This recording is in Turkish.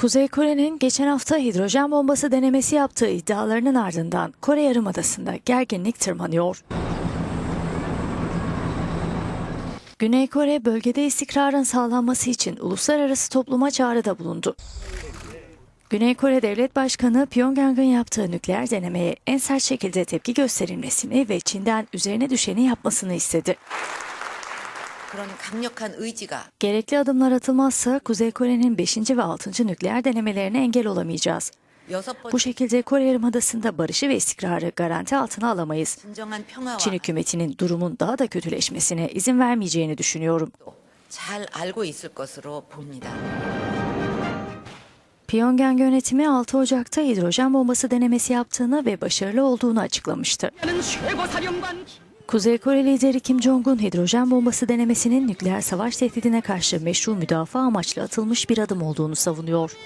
Kuzey Kore'nin geçen hafta hidrojen bombası denemesi yaptığı iddialarının ardından Kore Yarımadası'nda gerginlik tırmanıyor. Güney Kore bölgede istikrarın sağlanması için uluslararası topluma çağrıda bulundu. Güney Kore Devlet Başkanı Pyongyang'ın yaptığı nükleer denemeye en sert şekilde tepki gösterilmesini ve Çin'den üzerine düşeni yapmasını istedi. Gerekli adımlar atılmazsa Kuzey Kore'nin 5. ve 6. nükleer denemelerine engel olamayacağız. Bu şekilde Kore Yarımadası'nda barışı ve istikrarı garanti altına alamayız. Çin hükümetinin durumun daha da kötüleşmesine izin vermeyeceğini düşünüyorum. Pyongyang yönetimi 6 Ocak'ta hidrojen bombası denemesi yaptığını ve başarılı olduğunu açıklamıştı. Kuzey Kore lideri Kim Jong-un hidrojen bombası denemesinin nükleer savaş tehdidine karşı meşru müdafaa amaçlı atılmış bir adım olduğunu savunuyor.